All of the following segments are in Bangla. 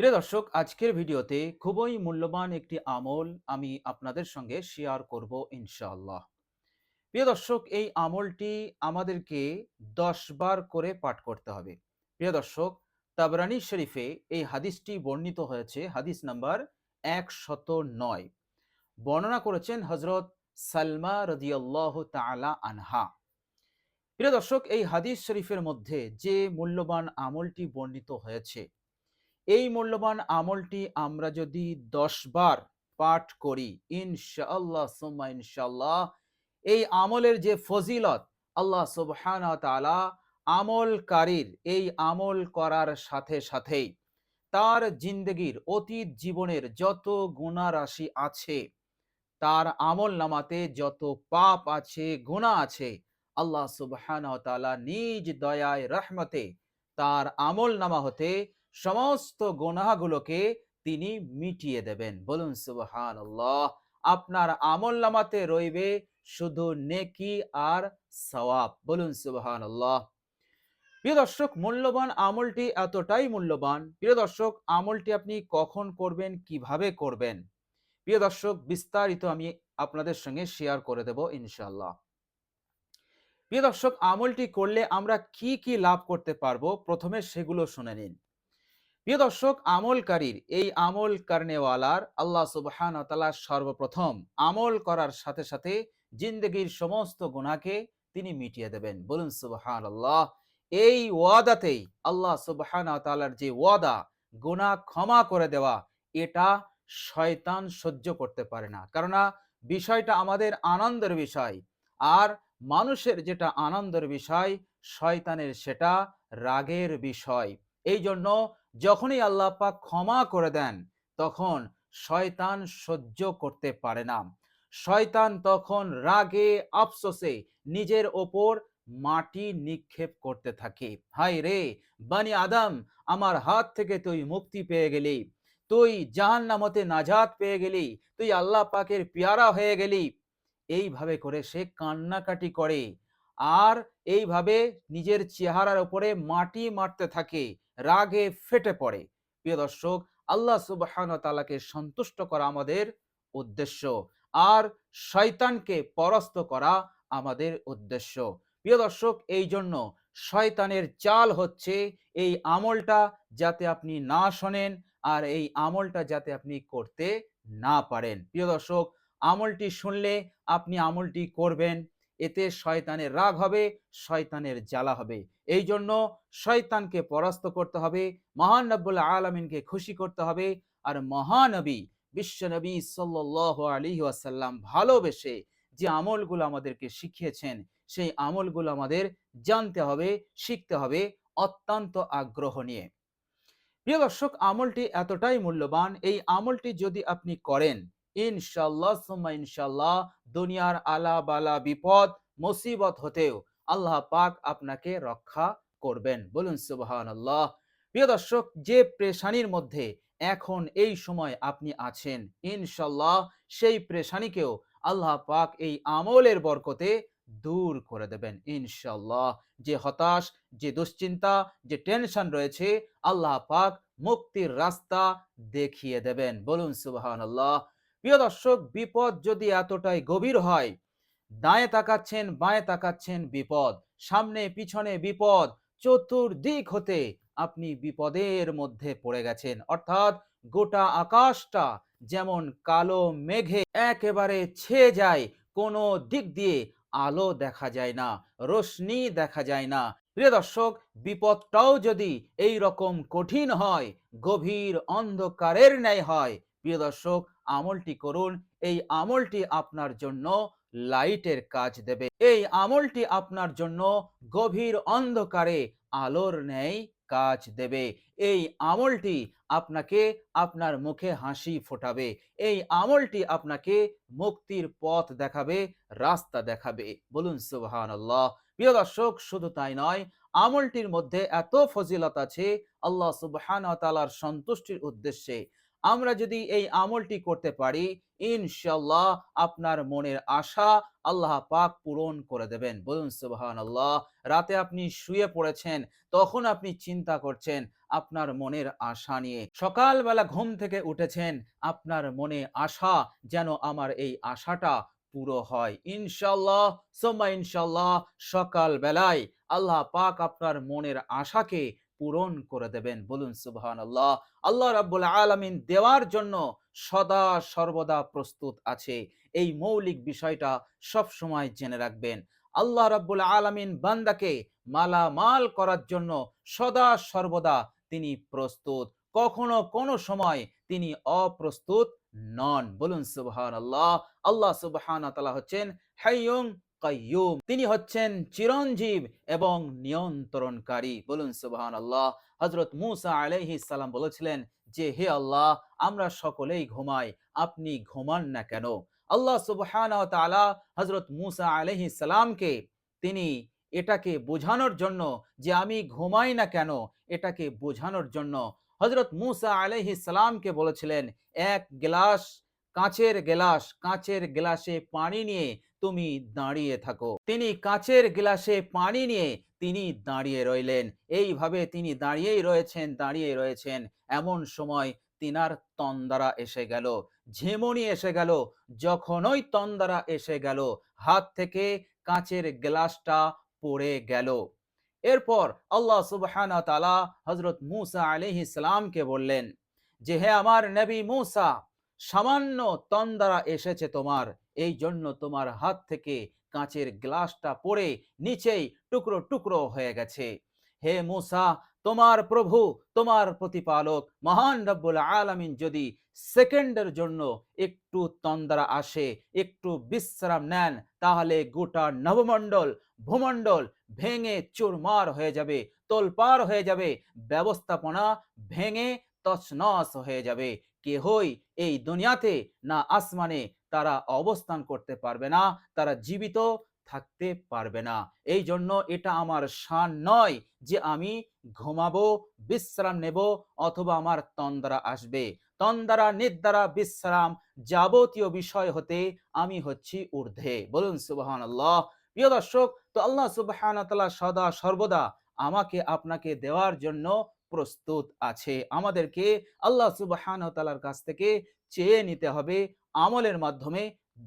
প্রিয় দর্শক, আজকের ভিডিওতে খুবই মূল্যবান একটি আমল আমি আপনাদের সঙ্গে শেয়ার করব ইনশাআল্লাহ। প্রিয় দর্শক, এই আমলটি আমাদেরকে দশ বার করে পাঠ করতে হবে। প্রিয় দর্শক, তাবরানি শরীফে এই হাদিসটি বর্ণিত হয়েছে, হাদিস নাম্বার একশত নয়। বর্ণনা করেছেন হজরত সালমা রদিয়াল্লাহ তালা আনহা। প্রিয় দর্শক, এই হাদিস শরীফের মধ্যে যে মূল্যবান আমলটি বর্ণিত হয়েছে এই মূল্যবান আমলটি আমরা যদি দশ বার পাঠ করি, ইনশাআল্লাহ, সুম্মা এই আমলের যে ফজিলত, আল্লাহ সুবহান তালা আমলকারীর এই আমল করার সাথে সাথেই তার জিন্দগির অতীত জীবনের যত গুণা রাশি আছে, তার আমল নামাতে যত পাপ আছে গুণা আছে, আল্লাহ সুবহান তালা নিজ দয়ায়, রহমতে তার আমল নামা হতে সমস্ত গোনাগুলোকে তিনি মিটিয়ে দেবেন। বলুন সুবহান আপনার আমল নামাতে রইবে শুধু নেকি আর সওয়াব। বলুন সুবহান প্রিয় দর্শক, মূল্যবান আমলটি এতটাই মূল্যবান। প্রিয় দর্শক, আমলটি আপনি কখন করবেন, কীভাবে করবেন? প্রিয় দর্শক, বিস্তারিত আমি আপনাদের সঙ্গে শেয়ার করে দেব ইনশাল্লাহ প্রিয় দর্শক, আমলটি করলে আমরা কি কি লাভ করতে পারব? প্রথমে সেগুলো শুনে নিন। প্রিয় দর্শক আমলকারীর এই আমল কারণেওয়ালার আল্লাহ সুবহান তালা সর্বপ্রথম আমল করার সাথে সাথে জিন্দগির সমস্ত গুণাকে তিনি মিটিয়ে দেবেন। বলুন সুবহান আল্লাহ এই ওয়াদাতেই আল্লাহ সুবহান তালার যে ওয়াদা গুণা ক্ষমা করে দেওয়া, এটা শয়তান সহ্য করতে পারে না। কেননা, বিষয়টা আমাদের আনন্দের বিষয় আর মানুষের যেটা আনন্দের বিষয়, শয়তানের সেটা রাগের বিষয়। এই জন্য যখনই আল্লাহ পাক ক্ষমা করে দেন, তখন শয়তান সহ্য করতে পারে না। শয়তান তখন রাগে, আফসোসে নিজের ওপর মাটি নিক্ষেপ করতে থাকে। হাই রে, বানি আদম, আমার হাত থেকে তুই মুক্তি পেয়ে গেলি। তুই জাহান নামতে নাজাত পেয়ে গেলি। তুই আল্লাহ পাকের পেয়ারা হয়ে গেলি। এইভাবে করে সে কান্নাকাটি করে। আর এইভাবে নিজের চেহারার উপরে মাটি মারতে থাকে। রাগে ফেটে পড়ে। প্রিয় দর্শক, আল্লাহ সুবহান তালাকে সন্তুষ্ট করা আমাদের উদ্দেশ্য। আর শয়তানকে পরাস্ত করা আমাদের উদ্দেশ্য। প্রিয় দর্শক এই জন্য শয়তানের চাল হচ্ছে এই আমলটা যাতে আপনি না শোনেন আর এই আমলটা যাতে আপনি করতে না পারেন। প্রিয় দর্শক, আমলটি শুনলে আপনি আমলটি করবেন এতে শয়তানের রাগ হবে, শয়তানের জ্বালা হবে। এই জন্য শয়তানকে পরাস্ত করতে হবে, মহান নব্বুল আলমিনকে খুশি করতে হবে আর মহানবী বিশ্বনবী সাল্লাহ আলী ওয়াসাল্লাম ভালোবেসে যে আমলগুলো আমাদেরকে শিখিয়েছেন, সেই আমলগুলো আমাদের জানতে হবে, শিখতে হবে অত্যন্ত আগ্রহ নিয়ে। প্রিয় দর্শক, আমলটি এতটাই মূল্যবান, এই আমলটি যদি আপনি করেন ইনশাল্লাহ সুম্মা ইনশাল্লাহ দুনিয়ার আলা বালা বিপদ, মুসিবত হতেও আল্লাহ পাক আপনাকে রক্ষা করবেন। বলুন সুবহান আল্লাহ প্রিয় দর্শক, যে প্রেশানির মধ্যে এখন এই সময় আপনি আছেন, ইনশাল্লাহ সেই প্রেশানিকেও আল্লাহ পাক এই আমলের বরকতে দূর করে দেবেন, ইনশাল্লাহ। যে হতাশ, যে দুশ্চিন্তা, যে টেনশন রয়েছে, আল্লাহ পাক মুক্তির রাস্তা দেখিয়ে দেবেন। বলুন সুবহান আল্লাহ প্রিয় দর্শক, বিপদ যদি এতটাই গভীর হয়, দায়ে তাকাচ্ছেন, বাঁয়ে তাকাচ্ছেন বিপদ। সামনে, পিছনে বিপদ, চতুর্দিক হতে আপনি বিপদের মধ্যে পড়ে গেছেন। অর্থাৎ গোটা আকাশটা যেমন কালো মেঘে একেবারে ছেয়ে যায়, কোনো দিক দিয়ে আলো দেখা যায় না, রোশনি দেখা যায় না। প্রিয় দর্শক, বিপদটাও যদি এই রকম কঠিন হয়, গভীর অন্ধকারের ন্যায় হয়, প্রিয় দর্শক আমলটি করুন, এই আমলটি আপনার জন্য লাইটের কাজ দেবে। এই আমলটি আপনার জন্য গভীর অন্ধকারে আলোর ন্যায় কাজ দেবে। এই আমলটি আপনাকে আপনার মুখে হাসি ফোটাবে। এই আমলটি আপনাকে মুক্তির পথ দেখাবে, রাস্তা দেখাবে। বলুন সুবহান প্রিয় দর্শক, শুধু তাই নয়, আমলটির মধ্যে এত ফজিলত আছে, আল্লাহ সুবহান তালার সন্তুষ্টির উদ্দেশ্যে। আমরা যদি এই আমলটি করতে পারি ইনশাল্লাহ আপনার মনের আশা আল্লাহ পাক পূরণ করে দেবেন। বলুন সুবহান আল্লাহ রাতে আপনি শুয়ে পড়েছেন, তখন আপনি চিন্তা করছেন, আপনার মনের আশা নিয়ে। সকালবেলা ঘুম থেকে উঠেছেন, আপনার মনে আশা যেন আমার এই আশাটা পুরো হয়। ইনশাল্লাহ সোম্মা ইনশাল্লাহ সকাল বেলায় আল্লাহ পাক আপনার মনের আশাকে পূরণ করে দেবেন। বলুন সুবহান আল্লাহ আল্লাহ রাব্বুল আলামিন দেওয়ার জন্য সদা সর্বদা প্রস্তুত আছে। এই মৌলিক বিষয়টা সব সময় জেনে রাখবেন। আল্লাহ রাব্বুল আলামিন বান্দাকে মালামাল করার জন্য সদা সর্বদা তিনি প্রস্তুত। কখনো কোনো সময় তিনি অপ্রস্তুত নন। বলুন সুবহান আল্লাহ আল্লাহ সুবহান তাআলা হচ্ছেন হাইয়ুম কাইয়ুম। তিনি হচ্ছেন চিরঞ্জীব এবং নিয়ন্ত্রণকারী। বলুন সুবহান আল্লাহ হজরত মুসা আলাইহিস সালাম বলেছিলেন যে, হে আল্লাহ, আমরা সকলেই ঘুমাই। আপনি ঘুমান না কেন? আল্লাহ সুবহান তাআলা হজরত মুসা আলাইহিস সালামকে তিনি এটাকে বোঝানোর জন্য যে, আমি ঘুমাই না কেন? এটাকে বোঝানোর জন্য হজরত মুসা আলাইহিস সালামকে বলেছিলেন, এক গ্লাস কাঁচের গ্লাস, কাঁচের গ্লাসে পানি নিয়ে তুমি দাঁড়িয়ে থাকো। তিনি কাঁচের গ্লাসে পানি নিয়ে তিনি দাঁড়িয়ে রইলেন। এইভাবে তিনি দাঁড়িয়েই রয়েছেন দাঁড়িয়ে রয়েছেন। এমন সময় তিনার তন্দারা এসে গেল। ঝেমনি এসে গেল। যখনই তন্দারা এসে গেল, হাত থেকে কাঁচের গ্লাসটা পড়ে গেল। এরপর আল্লাহ সুবহান হজরত মুসা আলহি ইসলামকে বললেন, যে হে আমার নবী মুসা সামান্য তন্দারা এসেছে তোমার। এই জন্য তোমার হাত থেকে কাঁচের গ্লাসটা পড়ে নিচেই টুকরো টুকরো হয়ে গেছে। হে মুসা, তোমার প্রভু, তোমার প্রতিপালক, মহান রব্বুল আলামিন যদি সেকেন্ডের জন্য একটু তন্দ্রা আসে, একটু বিশ্রাম নেন, তাহলে গোটা নবমণ্ডল, ভূমণ্ডল ভেঙে চুরমার হয়ে যাবে তোলপার হয়ে যাবে, ব্যবস্থাপনা ভেঙে তছনছ হয়ে যাবে। কেহই এই দুনিয়াতে না আসমানে তারা অবস্থান করতে পারবে না, তারা জীবিত থাকতে পারবে না। এই জন্য এটা আমার শান নয় যে আমি ঘুমাবো, বিশ্রাম নেব অথবা আমার তন্দ্রা আসবে। তন্দ্রা, নিদ্রা, বিশ্রাম যাবতীয় বিষয় হতে আমি হচ্ছি ঊর্ধ্বে। বলুন সুবহান আল্লাহ প্রিয় দর্শক, তো আল্লাহ সুবহান সদা সর্বদা আমাকে, আপনাকে দেওয়ার জন্য প্রস্তুত আছে। আমাদেরকে আল্লাহ সুবহান তালার কাছ থেকে চেয়ে নিতে হবে আমলের মাধ্যমে,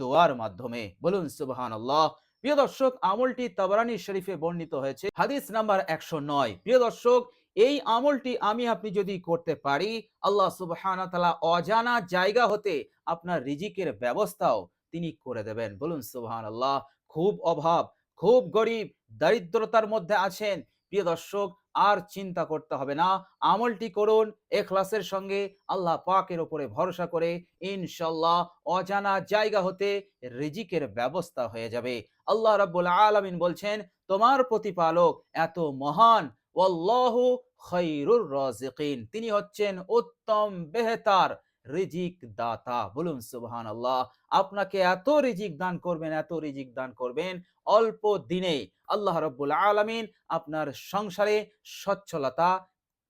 দোয়ার মাধ্যমে। বলুন সুবহান আল্লাহ প্রিয় দর্শক, আমলটি তাবরানি শরীফে বর্ণিত হয়েছে। হাদিস নাম্বার একশো নয়। প্রিয় দর্শক, এই আমলটি আমি আপনি যদি করতে পারি, আল্লাহ সুবহান তালা অজানা জায়গা হতে আপনার রিজিকের ব্যবস্থাও তিনি করে দেবেন। বলুন সুবহান আল্লাহ খুব অভাব, খুব গরিব, দারিদ্রতার মধ্যে আছেন। প্রিয় দর্শক আর চিন্তা করতে হবে না। আমলটি করুন, এখলাসের সঙ্গে আল্লাহ পাকের ওপরে ভরসা করে ইনশাল্লাহ অজানা জায়গা হতে রিজিকের ব্যবস্থা হয়ে যাবে। আল্লাহ রাব্বুল আলামিন বলছেন, তোমার প্রতিপালক এত মহান, ওয়াল্লাহু খৈরুর রাজিকিন। তিনি হচ্ছেন উত্তম বেহতার রিজিক দাতা বলুন সুবহান আল্লাহ আপনাকে এত রিজিক দান করবেন, এত রিজিক দান করবেন অল্প দিনে আল্লাহ রব্বুল আলমিন আপনার সংসারে সচ্ছলতা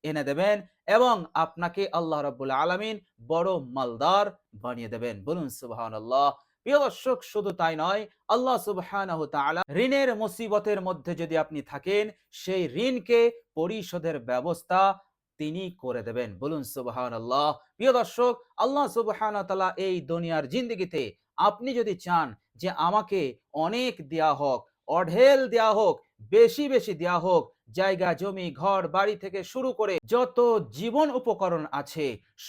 এনে দেবেন এবং আপনাকে আল্লাহ রব্বুল আলমিন বড় মালদার বানিয়ে দেবেন। বলুন সুবহান আল্লাহ প্রিয় দর্শক, শুধু তাই নয়, আল্লাহ সুবহান ঋণের মুসিবতের মধ্যে যদি আপনি থাকেন, সেই ঋণকে পরিশোধের ব্যবস্থা তিনি করে দেবেন। বলুন সুবহান আল্লাহ প্রিয় দর্শক, আল্লাহ সুবহান তালা এই দুনিয়ার জিন্দগিতে আপনি যদি চান যে আমাকে অনেক দেয়া হোক, অঢেল দেয়া হোক, বেশি বেশি দেয়া হোক, জায়গা, জমি, ঘর, বাড়ি থেকে শুরু করে যত জীবন উপকরণ আছে,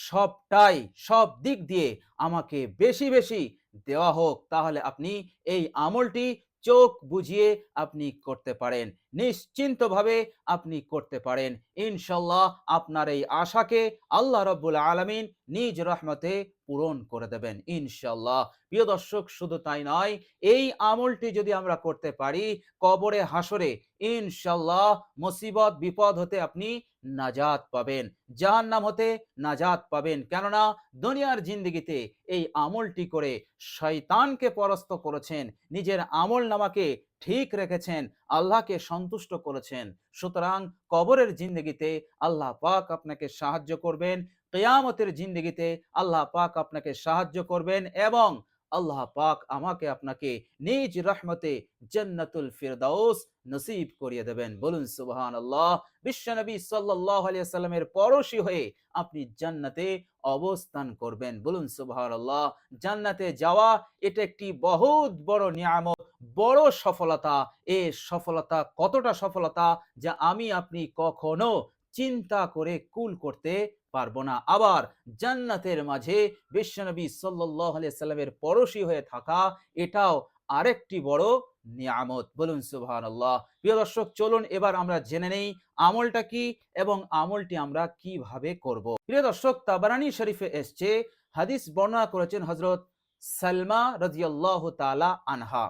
সবটাই, সব দিক দিয়ে আমাকে বেশি বেশি দেওয়া হোক, তাহলে আপনি এই আমলটি চোখ বুঝিয়ে আপনি করতে পারেন। নিশ্চিন্তভাবে আপনি করতে পারেন। ইনশাল্লাহ আপনার এই আশাকে আল্লাহ রব্বুল আলমিন নিজ রহমতে পূরণ করে দেবেন, ইনশাল্লাহ। প্রিয় দর্শক, শুধু তাই নয়, এই আমলটি যদি আমরা করতে পারি, কবরে হাসরে ইনশাল্লাহ মুসিবত, বিপদ হতে আপনি নাজাত পাবেন। জাহান নাম হতে নাজাত পাবেন। কেননা দুনিয়ার জিন্দগিতে এই আমলটি করে শয়তানকে পরাস্ত করেছেন, নিজের আমল নামাকে ঠিক রেখেছেন, আল্লাহকে সন্তুষ্ট করেছেন। সুতরাং কবরের জিন্দগিতে আল্লাহ পাক আপনাকে সাহায্য করবেন, কেয়ামতের জিন্দগিতে আল্লাহ পাক আপনাকে সাহায্য করবেন এবং আল্লাহ পাক আমাকে আপনাকে নিজ রহমতে জান্নাতুল ফিরদাউস নসিব করিয়ে দেবেন। বলুন সুবহান আল্লাহ বিশ্বনবী সাল্লাহ আলিয়া সাল্লামের পরশী হয়ে আপনি জান্নাতে অবস্থান করবেন। বলুন সুবহান আল্লাহ জান্নাতে যাওয়া, এটা একটি বহুত বড় নিয়ামত, বড় সফলতা। এ সফলতা কতটা সফলতা, যা আমি আপনি কখনো চিন্তা করে কুল করতে পারব না। আবার জান্নাতের মাঝে বিশ্বনবী সাল্লাহ সাল্লামের পড়শি হয়ে থাকা, এটাও আরেকটি বড় নিয়ামত। বলুন সুবহান আল্লাহ প্রিয় দর্শক, চলুন এবার আমরা জেনে নেই আমলটা কি এবং আমলটি আমরা কীভাবে করব। প্রিয় দর্শক, তাবারানি শরীফে এসছে, হাদিস বর্ণনা করেছেন হজরত সালমা রাজিয়াল্লাহ তালা আনহা।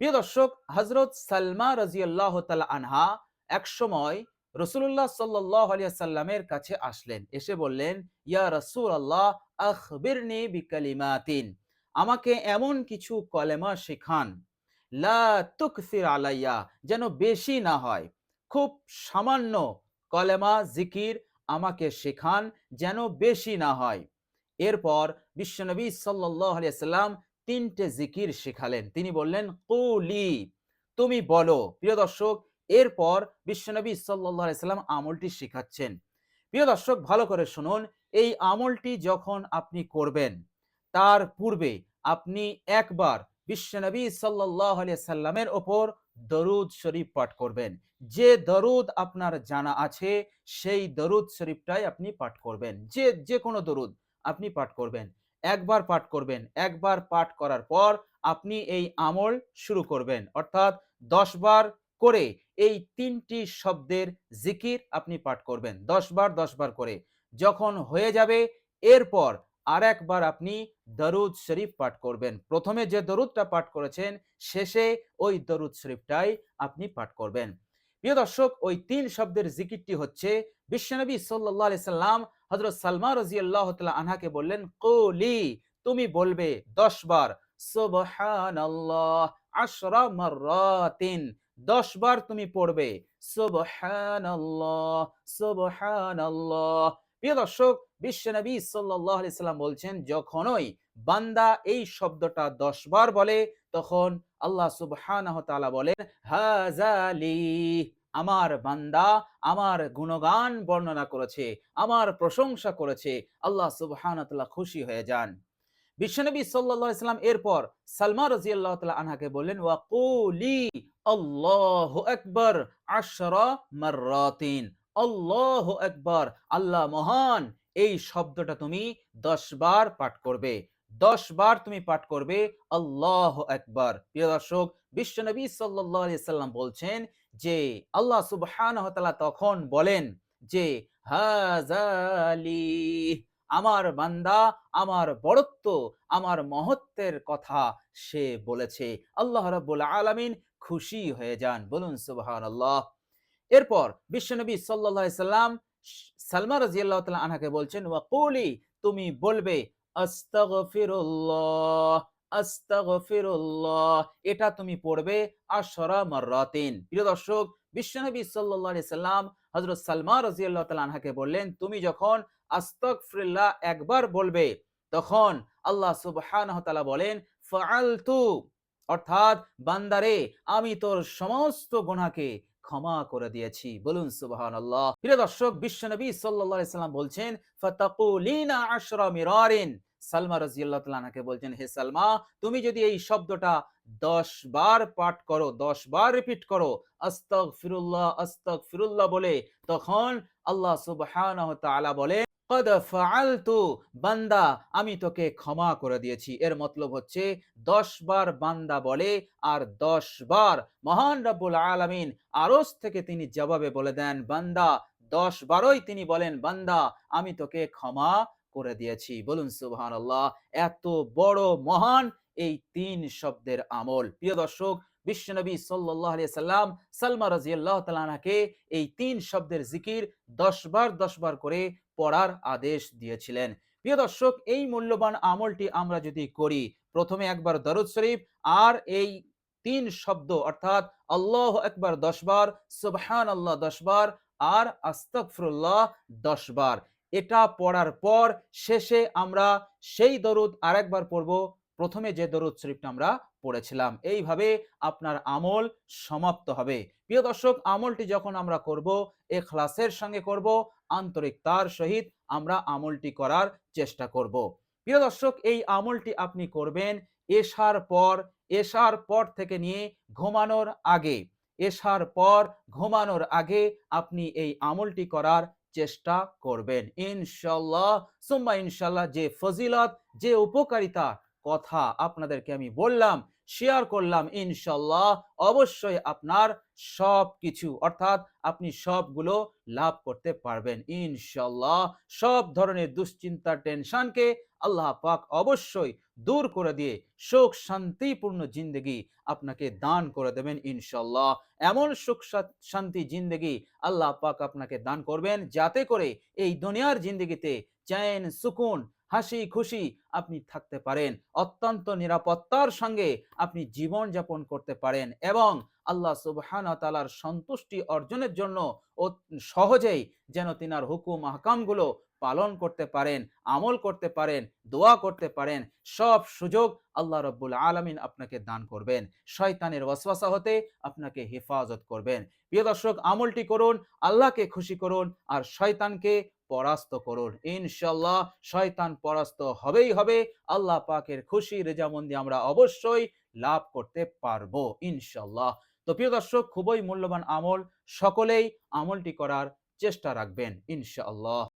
প্রিয় দর্শক হজরত সালমা রাজিয়াল্লাহ তালা আনহা এক সময় রসুল্লাহ সাল্লাহ সাল্লামের কাছে আসলেন। এসে বললেন, ইয়া রসুল আল্লাহ আখবিরনি বিকালিমাতিন, আমাকে এমন কিছু কলেমা শেখান। লা আলাইয়া, যেন বেশি না হয়। খুব সামান্য কলেমা, জিকির আমাকে শেখান, যেন বেশি না হয়। এরপর বিশ্বনবী সাল্লাম তিনটে জিকির শেখালেন। তিনি বললেন, কুলি, তুমি বলো, প্রিয় দর্শক এরপর বিশ্বনবী সাল্লাহ সাল্লাম আমলটি শেখাচ্ছেন। প্রিয় দর্শক, ভালো করে শুনুন, এই আমলটি যখন আপনি করবেন, তার পূর্বে আপনি একবার বিশ্বনবী সাল্লাহ সাল্লামের ওপর দরুদ শরীফ পাঠ করবেন। যে দরুদ আপনার জানা আছে, সেই দরুদ শরীফটাই আপনি পাঠ করবেন। যে যে কোনো দরুদ আপনি পাঠ করবেন। একবার পাঠ করবেন, একবার পাঠ করার পর আপনি এই আমল শুরু করবেন। অর্থাৎ দশ বার করে এই তিনটি শব্দের জিকির আপনি পাঠ করবেন, দশ বার দশ বার করে। যখন হয়ে যাবে, এরপর আর একবার আপনি দরুদ শরীফ পাঠ করবেন। প্রথমে যে দরুদটা পাঠ করেছেন, শেষে ওই দরুদ শরীফটাই আপনি পাঠ করবেন। প্রিয় দর্শক, ওই তিন শব্দের জিকিরটি হচ্ছে, বিশ্বনবী সাল্লাহ সাল্লাম হজরত সালমা রাজি আল্লাহ আনহাকে বললেন, কলি, তুমি বলবে দশ বার সুবহান আল্লাহ আশরা মাররাতিন। দশ বার তুমি পড়বে সুবহান আল্লাহ সুবহান আল্লাহ প্রিয় দর্শক বিশ্বনবী সাল্লাহ সাল্লাম বলছেন, যখনই বান্দা এই শব্দটা দশ বার বলে, তখন আল্লাহ সুবহানাহ তাআলা বলেন হাজালি আমার বান্দা আমার গুণগান বর্ণনা করেছে, আমার প্রশংসা করেছে, আল্লাহ সুবহানাহু খুশি হয়ে যান। বিশ্বনবী সাল্লাল্লাহু আলাইহি সাল্লাম এরপর সালমা রাদিয়াল্লাহু তাআলা আনহাকে বললেন, ওয়াকুলি আল্লাহু আকবার আশরা মাররাতিন। আল্লাহু আকবার, আল্লাহ মহান, এই শব্দটা তুমি দশ বার পাঠ করবে। দশ বার তুমি পাঠ করবে আল্লাহ একবার প্রিয় দর্শক, বিশ্বনবী সাল্লাহ সাল্লাম বলছেন যে, আল্লাহ সুবহান তখন বলেন যে হাজালি আমার বান্দা, আমার বড়ত্ব, আমার মহত্বের কথা সে বলেছে। আল্লাহ রাব্বুল আলামিন খুশি হয়ে যান। বলুন সুবহান আল্লাহ এরপর বিশ্বনবী সাল্লাহ সাল্লাম সালমা রাজিয়াল্লাহ তাআলা আনহাকে বলছেন, ওয়াকুলি, তুমি বলবে, আস্তাগফিরুল্লাহ আস্তাগফিরুল্লাহ, এটা তুমি পড়বে আশরা মাররাতিন। প্রিয় দর্শক, বিশ্বনবী সাল্লাল্লাহু আলাইহি সাল্লাম হযরত সালমা রাদিয়াল্লাহু তাআলা আনহাকে বললেন, তুমি যখন আস্তাগফিরুল্লাহ একবার বলবে, তখন আল্লাহ সুবহানাহু বলেন, ফাআলতু অর্থাৎ, বান্দারে, আমি তোর সমস্ত গুনাহকে ক্ষমা করে দিয়েছি। বলুন সুবহান আল্লাহ প্রিয় দর্শক বিশ্বনবী আলাইহি সাল্লাম বলছেন, ফাতাকুলিনা আশরা মিরারিন সালমা রাদিয়াল্লাহু তাআলাকে বলছেন, হে সালমা, তুমি যদি এই শব্দটা দশ বার পাঠ করো, দশ বার রিপিট করো, আস্তাগফিরুল্লাহ আস্তাগফিরুল্লাহ বলে, তখন আল্লাহ তাআলা বলে কদ ফাআলতু, বান্দা, আমি তোকে ক্ষমা করে দিয়েছি। এর মতলব হচ্ছে, দশ বার বান্দা বলে, আর দশ বার মহান রব্বুল আলামিন আরস থেকে তিনি জবাবে বলে দেন, বান্দা, দশ বারই তিনি বলেন, বান্দা, আমি তোকে ক্ষমা করে দিয়েছি। বলুন সুবহান এত বড় মহান এই তিন শব্দের আমল। প্রিয় দর্শক বিশ্বনবী সাল্লাহ সাল্লাম সালমা রাজিয়াল্লাহ তালানাকে এই তিন শব্দের জিকির দশবার দশবার করে পড়ার আদেশ দিয়েছিলেন। প্রিয় দর্শক, এই মূল্যবান আমলটি আমরা যদি করি, প্রথমে একবার দরুদ শরীফ আর এই তিন শব্দ অর্থাৎ আল্লাহ একবার দশ বার সুবহান আল্লাহ দশ বার আর আস্তফরুল্লাহ দশ বার এটা পড়ার পর শেষে আমরা সেই দরুদ আরেকবার পড়ব। প্রথমে যে দরুদ শরীফটা আমরা পড়েছিলাম। এইভাবে আপনার আমল সমাপ্ত হবে। প্রিয় দর্শক, আমলটি যখন আমরা করব, এখলাসের সঙ্গে করব আন্তরিকতার সহিত আমরা আমলটি করার চেষ্টা করব। প্রিয় দর্শক, এই আমলটি আপনি করবেন এসার পর এসার পর থেকে নিয়ে ঘুমানোর আগে। এসার পর, ঘুমানোর আগে আপনি এই আমলটি করার চেষ্টা করবেন। ইনশাল্লাহ সুম্মা ইনশাল্লাহ যে ফজিলত, যে উপকারিতা কথা আপনাদেরকে আমি বললাম শেয়ার করলাম, ইনশাল্লাহ অবশ্যই আপনার সব কিছু অর্থাৎ আপনি সবগুলো লাভ করতে পারবেন। ইনশাল্লাহ সব ধরনের দুশ্চিন্তা টেনশনকে আল্লাহ পাক অবশ্যই দূর করে দিয়ে সুখ শান্তিপূর্ণ জিন্দগি আপনাকে দান করে দেবেন ইনশাল্লাহ। এমন সুখ শান্তি জিন্দগি আল্লাহ পাক আপনাকে দান করবেন যাতে করে এই দুনিয়ার জিন্দগিতে চ্যান, সুকুন হাসি খুশি আপনি থাকতে পারেন। অত্যন্ত নিরাপত্তার সঙ্গে আপনি জীবন যাপন করতে পারেন এবং আল্লাহ সুবহান তালার সন্তুষ্টি অর্জনের জন্য সহজেই যেন তিনার হুকুম আহকামগুলো পালন করতে পারেন, আমল করতে পারেন, দোয়া করতে পারেন, সব সুযোগ আল্লাহ রব্বুল আলমিন আপনাকে দান করবেন। শয়তানের ওয়াসওয়াসা হতে আপনাকে হেফাজত করবেন। প্রিয় দর্শক, আমলটি করুন, আল্লাহকে খুশি করুন আর শয়তানকে পরাস্ত করুন। ইনশাল্লাহ শয়তান পরাস্ত হবেই হবে। আল্লাহ পাকের খুশি রেজামন্দি আমরা অবশ্যই লাভ করতে পারব ইনশাল্লাহ তো প্রিয় দর্শক, খুবই মূল্যবান আমল। সকলেই আমলটি করার চেষ্টা রাখবেন ইনশাআল্লাহ।